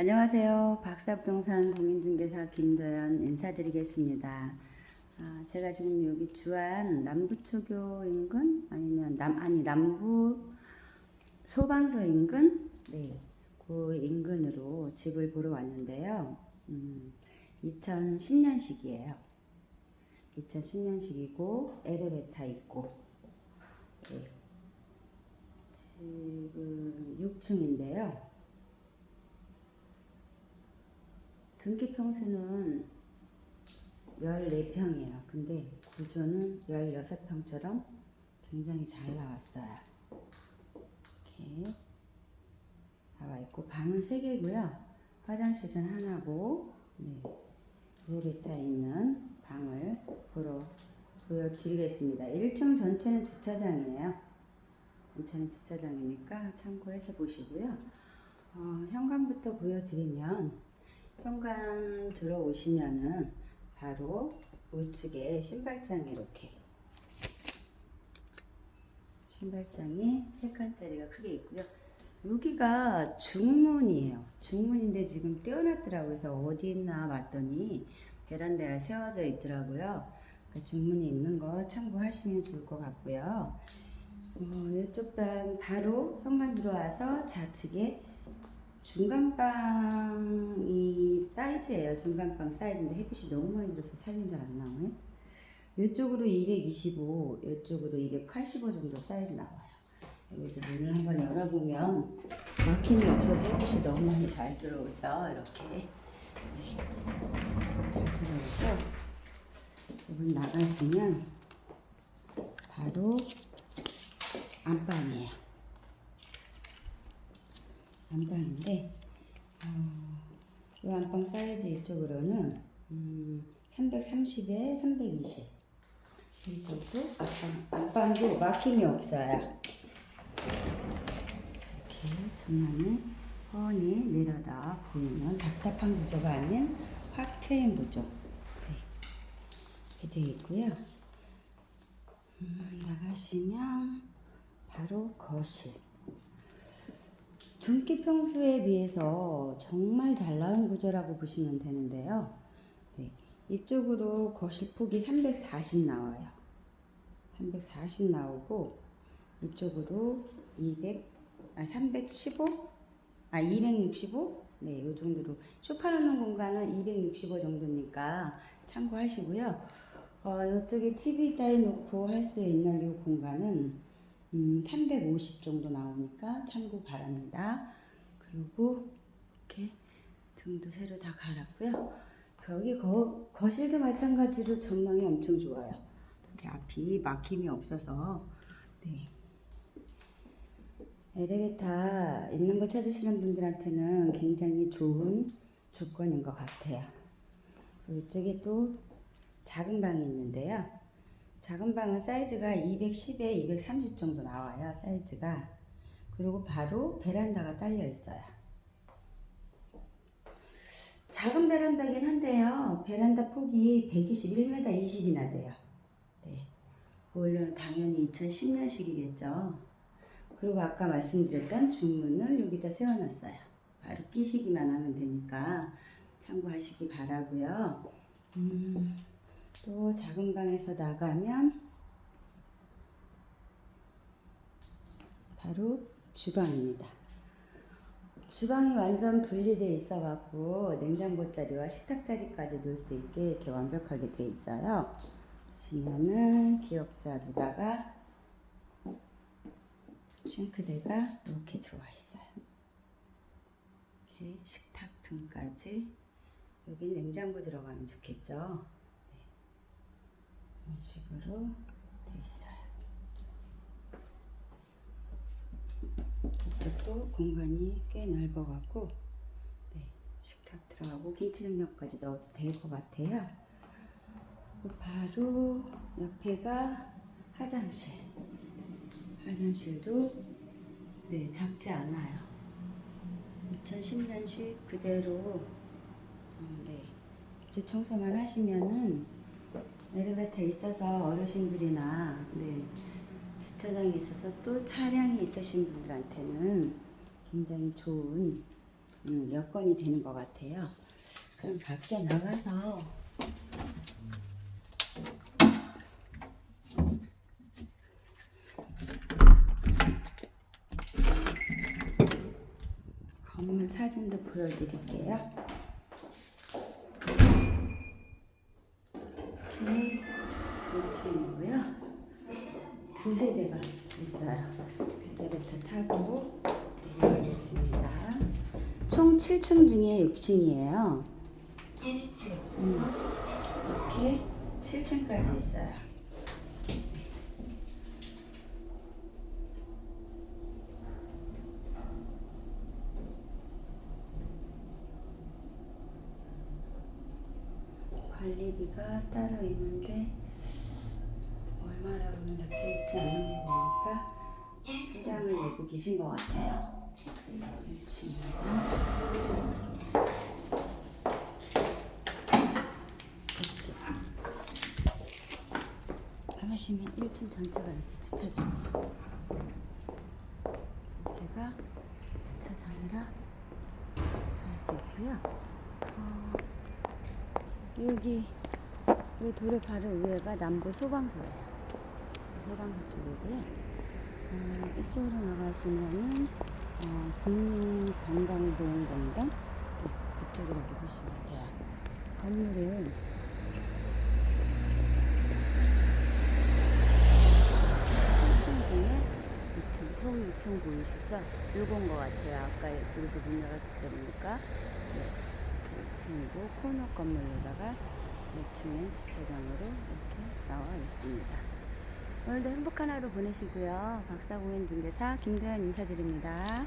안녕하세요. 박사부동산 공인중개사 김도연 인사드리겠습니다. 아, 제가 지금 여기 주안 남부초교 인근 아니면 남 아니 남부 소방서 인근 네, 그 인근으로 집을 보러 왔는데요. 음, 2010년식이에요. 2010년식이고 엘리베이터 있고 네. 지금 6층인데요. 등기 평수는 14평이에요. 근데 구조는 16평처럼 굉장히 잘 나왔어요. 이렇게 나와 있고 방은 3개고요. 화장실은 하나고 네. 엘리베이터 있는 방을 보러 보여드리겠습니다. 1층 전체는 주차장이에요. 전체는 주차장이니까 참고해서 보시고요. 어, 현관부터 보여드리면 현관 들어오시면은 바로 우측에 신발장이 이렇게 신발장이 세 칸짜리가 크게 있고요. 여기가 중문이에요. 중문인데 지금 떼어놨더라고요. 그래서 어디 있나 봤더니 베란다에 세워져 있더라고요. 그러니까 중문이 있는 거 참고하시면 좋을 것 같고요. 어, 이쪽 방 바로 현관 들어와서 좌측에 중간방이 사이즈예요. 중간방 사이즈인데 햇빛이 너무 많이 들어서 사진 잘 안 나오네. 이쪽으로 225, 이쪽으로 285 정도 사이즈 나와요. 여기도 문을 한번 열어보면 막힘이 없어서 햇빛이 너무 많이 잘 들어오죠. 이렇게 네. 잘 들어오고 이분 나가시면 바로 안방이에요. 안방인데 어, 이 안방 사이즈 이쪽으로는 음, 330에 320 이쪽도 안방, 안방도 막힘이 없어요. 이렇게 전면에 훤히 내려다 보이는 답답한 구조가 아닌 확 트인 구조. 네. 이렇게 되어 있고요. 음, 나가시면 바로 거실 등기 평수에 비해서 정말 잘 나온 구조라고 보시면 되는데요. 네, 이쪽으로 거실 폭이 340 나와요. 340 나오고 이쪽으로 200, 아 315, 아 265, 네, 이 정도로 쇼파 놓는 공간은 265 정도니까 참고하시고요. 어, 이쪽에 TV 따위 놓고 할 수 있는 이 공간은 음, 350 정도 나오니까 참고 바랍니다. 그리고 이렇게 등도 새로 다 갈았고요. 여기 거, 거실도 마찬가지로 전망이 엄청 좋아요. 이렇게 앞이 막힘이 없어서 네. 엘리베이터 있는 거 찾으시는 분들한테는 굉장히 좋은 조건인 것 같아요. 이쪽에 또 작은 방이 있는데요. 작은 방은 사이즈가 210에 230 정도 나와요. 사이즈가. 그리고 바로 베란다가 딸려 있어요. 작은 베란다긴 한데요. 베란다 폭이 121m 20이나 돼요. 네. 원래는 당연히 2010년식이겠죠. 그리고 아까 말씀드렸던 중문을 여기다 세워놨어요. 바로 끼시기만 하면 되니까 참고하시기 바라고요. 음. 또 작은 방에서 나가면 바로 주방입니다. 주방이 완전 분리되어 있어 갖고 냉장고 자리와 식탁 자리까지 놓을 수 있게 이렇게 완벽하게 되어 있어요. 보시면은 기역자로다가 싱크대가 이렇게 들어와 있어요. 이렇게 식탁 등까지 여기 냉장고 들어가면 좋겠죠. 이런 식으로 돼 있어요. 이쪽도 공간이 꽤 넓어갖고 네, 식탁 들어가고 김치 능력까지 넣어도 될 것 같아요. 바로 옆에가 화장실. 화장실도 네 작지 않아요. 2010년식 그대로 음, 네 입주 청소만 하시면은 엘리베이터 있어서 어르신들이나 네, 주차장에 있어서 또 차량이 있으신 분들한테는 굉장히 좋은 음, 여건이 되는 것 같아요. 그럼 밖에 나가서 건물 사진도 보여드릴게요. 이렇게 1층이고요. 두 세대가 있어요. 엘리베이터 타고 내려가겠습니다. 총 7층 중에 6층이에요. 음, 이렇게 7층까지 있어요. 관리비가 따로 있는데 얼마라고는 적혀 있지 않은 거 보니까 수량을 내고 계신 것 같아요. 1층입니다. 이렇게 나가시면 1층 전체가 이렇게 주차장이에요. 전체가 주차장이라 잘수 있고요. 어, 여기 이 도로 바로 위에가 남부 소방서예요. 소방서 쪽이고요. 어, 이쪽으로 나가시면은 어, 국민건강보험공단 네, 그쪽이라고 보시면 돼요. 건물은 7층 중에 6층, 총 6층 보이시죠? 요건 것 같아요. 아까 이쪽에서 문 열었을 때 보니까 네, 6층이고 코너 건물로다가 6층엔 주차장으로 이렇게 나와 있습니다. 오늘도 행복한 하루 보내시고요. 박사공인 중개사 김도현 인사드립니다.